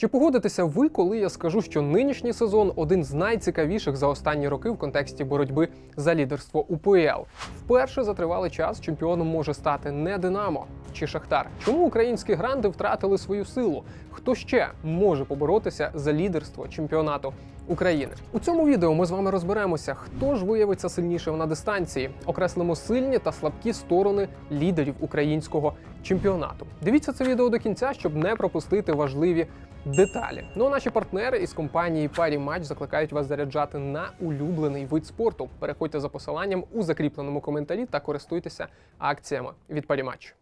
Чи погодитеся ви, коли я скажу, що нинішній сезон один з найцікавіших за останні роки в контексті боротьби за лідерство УПЛ? Вперше за тривалий час чемпіоном може стати не Динамо чи Шахтар. Чому українські гранди втратили свою силу? Хто ще може поборотися за лідерство чемпіонату України? У цьому відео ми з вами розберемося, хто ж виявиться сильнішим на дистанції, окреслимо сильні та слабкі сторони лідерів українського чемпіонату. Дивіться це відео до кінця, щоб не пропустити важливі деталі. Ну а наші партнери із компанії Парі Матч закликають вас заряджати на улюблений вид спорту. Переходьте за посиланням у закріпленому коментарі та користуйтеся акціями від Парі Матч.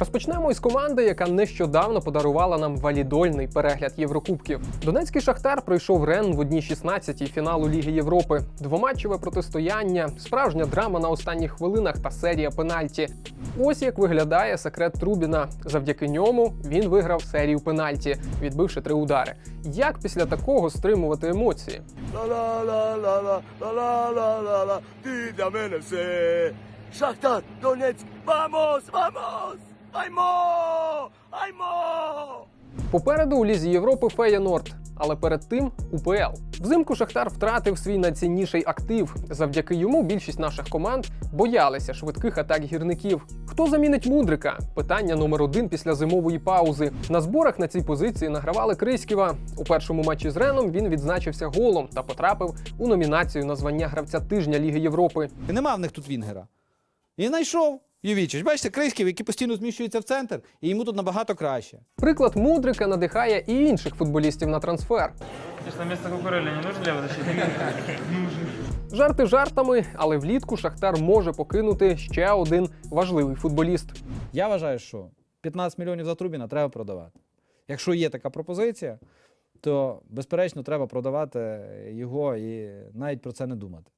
Розпочнемо із команди, яка нещодавно подарувала нам валідольний перегляд Єврокубків. Донецький шахтар пройшов Рен в одній 16-й фіналу Ліги Європи. Двоматчеве протистояння, справжня драма на останніх хвилинах та серія пенальті. Ось як виглядає секрет Трубіна. Завдяки ньому він виграв серію пенальті, відбивши три удари. Як після такого стримувати емоції? La la la la la la la la Aymo Aymo Попереду у лізі Європи Феєнорд, але перед тим УПЛ. Взимку Шахтар втратив свій найцінніший актив. Завдяки йому більшість наших команд боялися швидких атак гірників. Хто замінить мудрика? Питання номер один після зимової паузи. На зборах на цій позиції награвали Криськіва. У першому матчі з Реном він відзначився голом та потрапив у номінацію на звання гравця тижня Ліги Європи. Нема в них тут Вінгера. І знайшов Ювічич. Бачите, Крисків, який постійно зміщується в центр, і йому тут набагато краще. Приклад мудрика надихає і інших футболістів на трансфер. Конечно, вместо Кукурелли не нужен левый защитник? Жарти жартами, але влітку Шахтар може покинути ще один важливий футболіст. Я вважаю, що 15 мільйонів за Трубіна треба продавати. Якщо є така пропозиція, то безперечно треба продавати його і навіть про це не думати.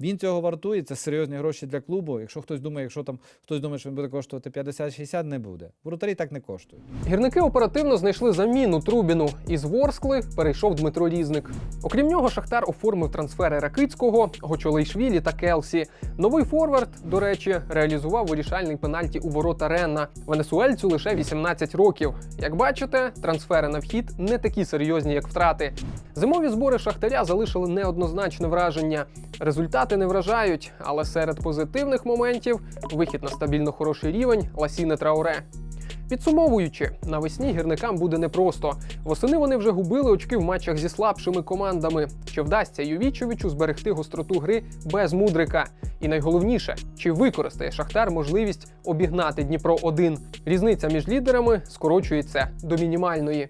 Він цього вартує, це серйозні гроші для клубу. Якщо хтось думає, якщо там хтось думає, що він буде коштувати 50-60, не буде. Воротарі так не коштують. Гірники оперативно знайшли заміну Трубіну. Із Ворскли перейшов Дмитро Різник. Окрім нього, Шахтар оформив трансфери Ракицького, Гочолейшвілі та Келсі. Новий форвард, до речі, реалізував вирішальний пенальті у ворота Ренна. Венесуельцю лише 18 років. Як бачите, трансфери на вхід не такі серйозні, як втрати. Зимові збори Шахтаря залишили неоднозначне враження. Результати не вражають, але серед позитивних моментів вихід на стабільно хороший рівень Ласіне Трауре. Підсумовуючи, навесні гірникам буде непросто. Восени вони вже губили очки в матчах зі слабшими командами. Чи вдасться Ювічовичу зберегти гостроту гри без мудрика? І найголовніше, чи використає Шахтар можливість обігнати Дніпро 1 Різниця між лідерами скорочується до мінімальної.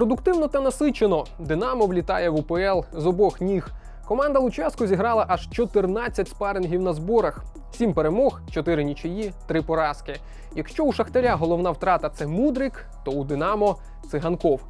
Продуктивно та насичено. Динамо влітає в УПЛ з обох ніг. Команда Лучаску зіграла аж 14 спарингів на зборах. 7 перемог, 4 нічиї, 3 поразки. Якщо у Шахтаря головна втрата це Мудрик, то у Динамо циганков.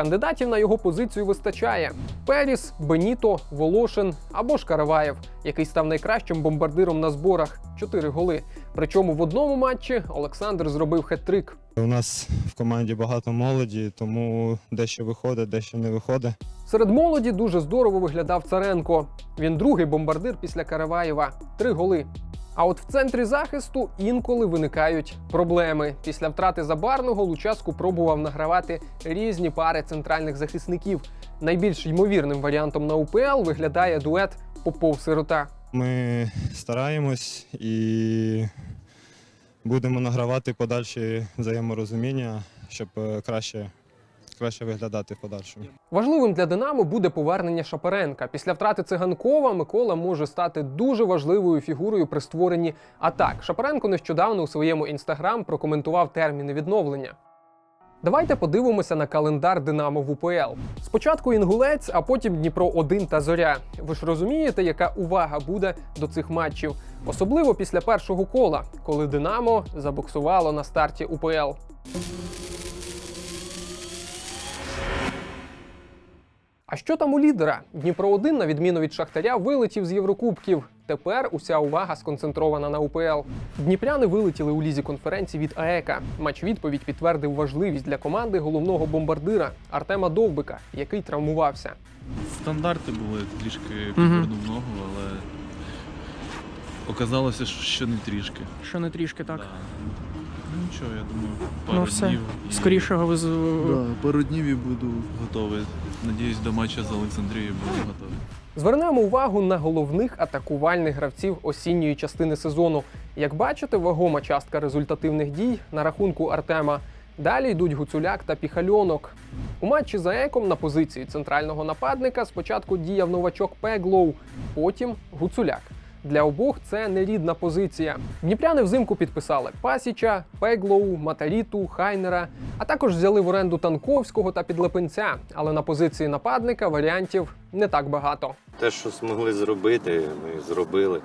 Кандидатів на його позицію вистачає: Періс, Беніто, Волошин або ж Караваєв, який став найкращим бомбардиром на зборах 4 голи. Причому в одному матчі Олександр зробив хет-трик. У нас в команді багато молоді, тому дещо виходить, дещо не виходить. Серед молоді дуже здорово виглядав Царенко. Він другий бомбардир після Караваєва. Три голи. А от в центрі захисту інколи виникають проблеми. Після втрати забарного Лучаску пробував награвати різні пари центральних захисників. Найбільш ймовірним варіантом на УПЛ виглядає дует Попов-Сирота. Ми стараємось і будемо награвати подальші взаєморозуміння, щоб е, краще, краще виглядати в подальшому. Важливим для Динамо буде повернення Шапаренка. Після втрати циганкова Микола може стати дуже важливою фігурою при створенні атак. Шапаренко нещодавно у своєму інстаграм прокоментував терміни відновлення. Давайте подивимося на календар Динамо в УПЛ. Спочатку Інгулець, а потім Дніпро 1 та Зоря. Ви ж розумієте, яка увага буде до цих матчів, особливо після першого кола, коли Динамо забуксувало на старті УПЛ. А що там у лідера? Дніпро 1 на відміну від Шахтаря, вилетів з Єврокубків. Тепер уся увага сконцентрована на УПЛ. Дніпряни вилетіли у лізі конференції від АЕКа. Матч відповідь підтвердив важливість для команди головного бомбардира Артема Довбика, який травмувався. Стандарти були трішки підвернув ногу, але Оказалося, що не трішки. Що не трішки так. Да. Ну нічого, я думаю, пару Ну все. днів. і- Скорішого ви з Да, пару днів і буду готовий. Надіюсь, до матчу з Олександрією буду готовий. Звернемо увагу на головних атакувальних гравців осінньої частини сезону. Як бачите, вагома частка результативних дій на рахунку Артема. Далі йдуть Гуцуляк та Піхальонок. У матчі за еком на позиції центрального нападника спочатку діяв новачок Пеглоу, потім Гуцуляк. Для обох це нерідна позиція. Дніпряни взимку підписали Пасіча, Пеглоу, Матаріту, Хайнера, а також взяли в оренду Танковського та Підлепенця. Але на позиції нападника варіантів не так багато. Те, що змогли зробити, ми зробили.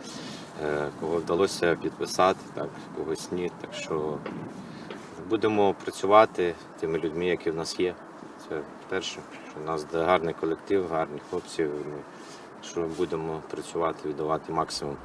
Е, Кого вдалося підписати, так, когось ні. Так що будемо працювати тими людьми, які в нас є. Це перше, що в нас гарний колектив, гарні хлопці. Ми, що будемо працювати, віддавати максимум.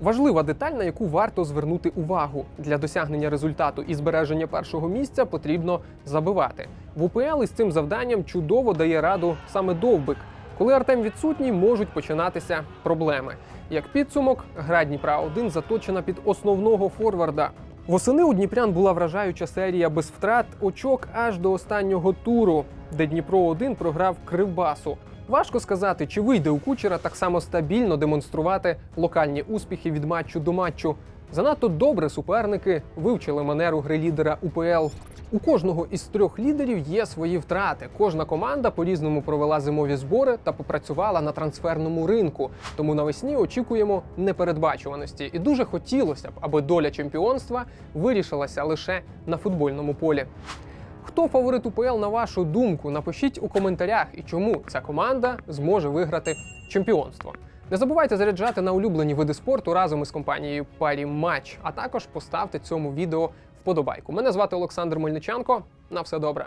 Важлива деталь, на яку варто звернути увагу для досягнення результату і збереження першого місця потрібно забивати. В УПЛ із цим завданням чудово дає раду саме довбик. Коли Артем відсутній, можуть починатися проблеми. Як підсумок, гра Дніпра 1 заточена під основного форварда. Восени у Дніпрян була вражаюча серія без втрат очок аж до останнього туру, де Дніпро 1 програв Кривбасу. Важко сказати, чи вийде у кучера так само стабільно демонструвати локальні успіхи від матчу до матчу. Занадто добре суперники вивчили манеру гри лідера УПЛ. У кожного із трьох лідерів є свої втрати. Кожна команда по-різному провела зимові збори та попрацювала на трансферному ринку. Тому навесні очікуємо непередбачуваності. І дуже хотілося б, аби доля чемпіонства вирішилася лише на футбольному полі. Хто фаворит УПЛ на вашу думку? Напишіть у коментарях і чому ця команда зможе виграти чемпіонство. Не забувайте заряджати на улюблені види спорту разом із компанією Парі Матч, а також поставте цьому відео вподобайку. Мене звати Олександр Мельниченко. На все добре.